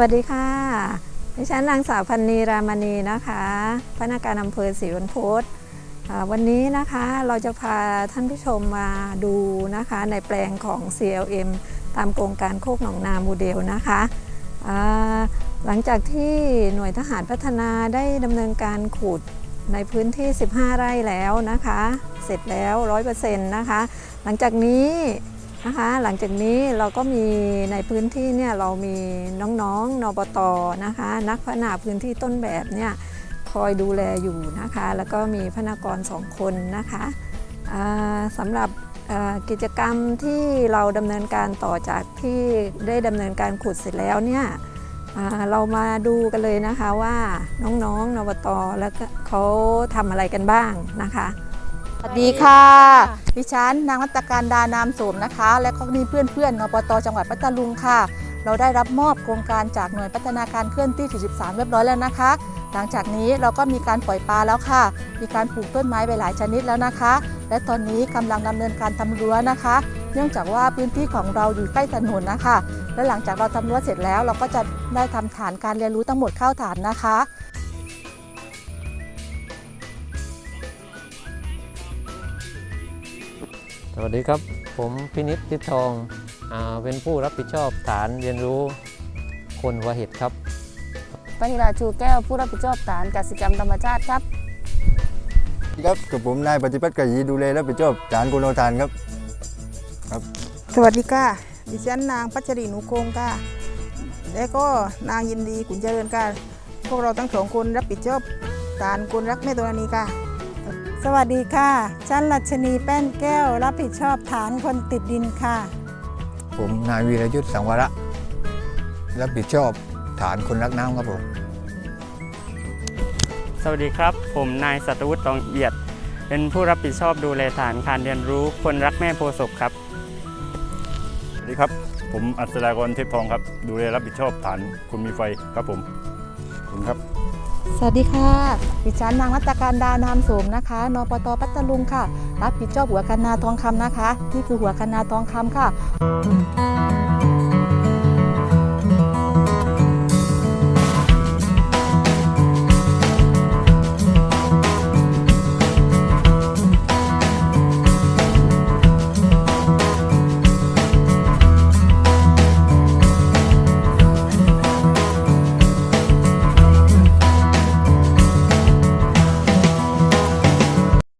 วัสดีค่ะ ดิฉันนางสาวพันนีรามณีนะคะพนักงานอำเภอศรีวันโพธวันนี้นะคะเราจะพาท่านผู้ชมมาดูนะคะในแปลงของ CLM ตามโครงการโคกหนองนาโมเดลนะคะหลังจากที่หน่วยทหารพัฒนาได้ดำเนินการขุดในพื้นที่ 15 ไร่แล้วนะคะ เสร็จแล้ว 100%นะคะ หลังจากนี้ นะคะหลังจากนี้เราก็มีในพื้นที่เนี่ยเรามีน้องๆนอบตนะคะ นักพัฒนาพื้นที่ต้นแบบเนี่ยคอยดูแลอยู่นะคะ แล้วก็มีพนักงานสองคนนะคะสำหรับกิจกรรมที่เราดำเนินการต่อจากที่ได้ดำเนินการขุดเสร็จแล้วเนี่ยเรามาดูกันเลยนะคะว่าน้องๆนบตแล้วก็เขาทำอะไรกันบ้างนะคะ สวัสดีค่ะ ดิฉันนางรัตการดานามโสมนะคะ และก็มีเพื่อนๆนปตจังหวัดพัทลุงค่ะ เราได้รับมอบโครงการจากหน่วยพัฒนาการเคลื่อนที่43เรียบร้อยแล้วนะคะ หลังจากนี้เราก็มีการปล่อยปลาแล้วค่ะ มีการปลูกต้นไม้ไปหลายชนิดแล้วนะคะ และตอนนี้กำลังดำเนินการทำรั้วนะคะ เนื่องจากว่าพื้นที่ของเราอยู่ใกล้ถนนนะคะ และหลังจากเราทำรั้วเสร็จแล้ว เราก็จะได้ทำฐานการเรียนรู้ทั้งหมดเข้าฐานนะคะ วัสดีครับ ผมพินิษทิพย์ทองอาเป็นผู้รับผิดชอบฐานเรียนรู้คนหัวเห็ดครับปณิลาชูแก้วผู้รับผิดชอบฐานกสิกรรมธรรมชาติครับ ครับกับผมนายปฏิพัฒน์กยีดูแลรับผิดชอบฐานกุลทานครับ สวัสดีค่ะดิฉันนางพัชรีหนูโคงค่ะและก็นางยินดีขุนเจริญค่ะพวกเราทั้งสองคนรับผิดชอบฐานคนรักแม่ธรณีค่ะ สวัสดีค่ะฉันรัชนีแป้นแก้ว รับผิดชอบฐานคนติดดินค่ะ ผมนายวีรยุทธ์สังวระ รับผิดชอบฐานคนรักน้ำครับผม สวัสดีครับ ผมนายสัตวุฒิตองเอียด เป็นผู้รับผิดชอบดูแลฐานการเรียนรู้คนรักแม่โพธิ์ศพครับ สวัสดีครับ ผมอัศดากรเทพทองครับ ดูแลรับผิดชอบฐานคุณมีไฟครับผมขอบคุณครับ สวัสดีค่ะ ดิฉันนางรัตการดานามโสมนะคะ นปตพัตตลุงค่ะ รับผิดชอบหัวคันาทองคำนะคะ นี่คือหัวคันาทองคำค่ะ